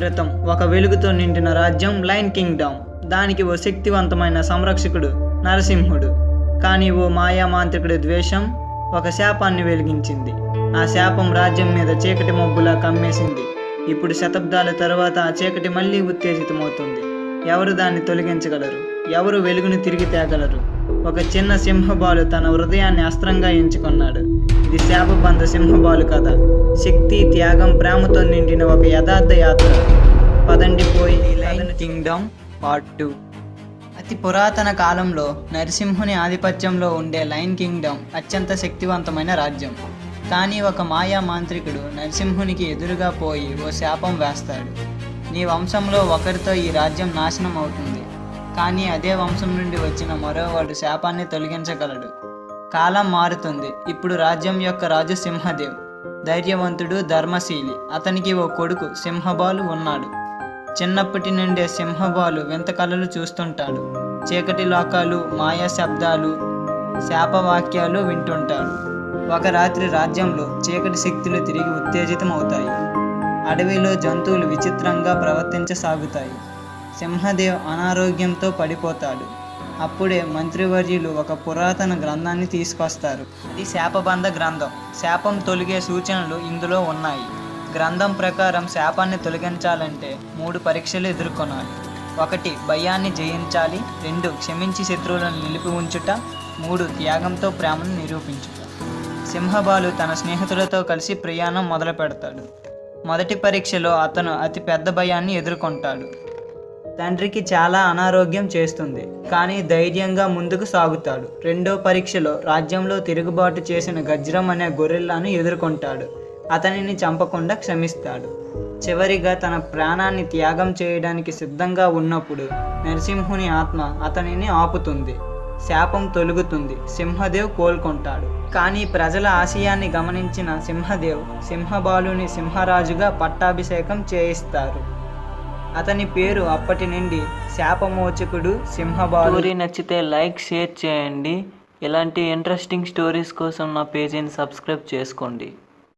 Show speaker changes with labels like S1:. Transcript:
S1: క్రితం ఒక వెలుగుతో నిండిన రాజ్యం లైన్ కింగ్డమ్. దానికి ఓ శక్తివంతమైన సంరక్షకుడు నరసింహుడు. కానీ ఓ మాయామాంత్రికుడి ద్వేషం ఒక శాపాన్ని వెలిగించింది. ఆ శాపం రాజ్యం మీద చీకటి మబ్బులా కమ్మేసింది. ఇప్పుడు శతాబ్దాల తర్వాత ఆ చీకటి మళ్ళీ ఉత్తేజితమవుతుంది. ఎవరు దాన్ని తొలగించగలరు? ఎవరు వెలుగును తిరిగి తేగలరు? ఒక చిన్న సింహబాలు తన హృదయాన్ని అస్త్రంగా ఎంచుకున్నాడు. ఇది శాపబంధ సింహబాలు కథ. శక్తి త్యాగం ప్రేమతో నిండిన ఒక యథార్థ యాత్ర. పదండి పోయి లైన్ కింగ్డమ్ పార్ట్ టూ. అతి పురాతన కాలంలో నరసింహుని ఆధిపత్యంలో ఉండే లైన్ కింగ్డమ్ అత్యంత శక్తివంతమైన రాజ్యం. కానీ ఒక మాయా మాంత్రికుడు నరసింహునికి ఎదురుగా పోయి ఓ శాపం వేస్తాడు. నీ వంశంలో ఒకరితో ఈ రాజ్యం నాశనం అవుతుంది. కానీ అదే వంశం నుండి వచ్చిన మరోవాడు శాపాన్ని తొలగించగలడు. కాలం మారుతుంది. ఇప్పుడు రాజ్యం యొక్క రాజు సింహదేవ్ ధైర్యవంతుడు ధర్మశీలి. అతనికి ఓ కొడుకు సింహబాలు ఉన్నాడు. చిన్నప్పటి నుండే సింహబాలు వింత కళలు చూస్తుంటాడు. చీకటి లోకాలు మాయా శబ్దాలు శాపవాక్యాలు వింటుంటాడు. ఒక రాత్రి రాజ్యంలో చీకటి శక్తులు తిరిగి ఉత్తేజితమవుతాయి. అడవిలో జంతువులు విచిత్రంగా ప్రవర్తించసాగుతాయి. సింహదేవ్ అనారోగ్యంతో పడిపోతాడు. అప్పుడే మంత్రివర్యులు ఒక పురాతన గ్రంథాన్ని తీసుకొస్తారు. ఇది శాపబంధ గ్రంథం. శాపం తొలగే సూచనలు ఇందులో ఉన్నాయి. గ్రంథం ప్రకారం శాపాన్ని తొలగించాలంటే మూడు పరీక్షలు ఎదుర్కొనాలి. ఒకటి భయాన్ని జయించాలి. రెండు క్షమించి శత్రువులను నిలిపి ఉంచుట. మూడు త్యాగంతో ప్రేమను నిరూపించుట. సింహబాలు తన స్నేహితులతో కలిసి ప్రయాణం మొదలు పెడతాడు మొదటి పరీక్షలో అతను అతి పెద్ద భయాన్ని ఎదుర్కొంటాడు. తండ్రికి చాలా అనారోగ్యం చేస్తుంది. కానీ ధైర్యంగా ముందుకు సాగుతాడు. రెండో పరీక్షలో రాజ్యంలో తిరుగుబాటు చేసిన గజ్రం అనే గొర్రెల్లాను ఎదుర్కొంటాడు. అతనిని చంపకుండా క్షమిస్తాడు. చివరిగా తన ప్రాణాన్ని త్యాగం చేయడానికి సిద్ధంగా ఉన్నప్పుడు నరసింహుని ఆత్మ అతనిని ఆపుతుంది. శాపం తొలుగుతుంది. సింహదేవ్ కోలుకుంటాడు. కానీ ప్రజల ఆశయాన్ని గమనించిన సింహదేవ్ సింహబాలుని సింహరాజుగా పట్టాభిషేకం చేయిస్తారు. అతని పేరు అప్పటి నుండి శాపమోచకుడు సింహబాలు.
S2: స్టోరీ నచ్చితే లైక్ షేర్ చేయండి. ఇలాంటి ఇంట్రెస్టింగ్ స్టోరీస్ కోసం నా పేజీని సబ్స్క్రైబ్ చేసుకోండి.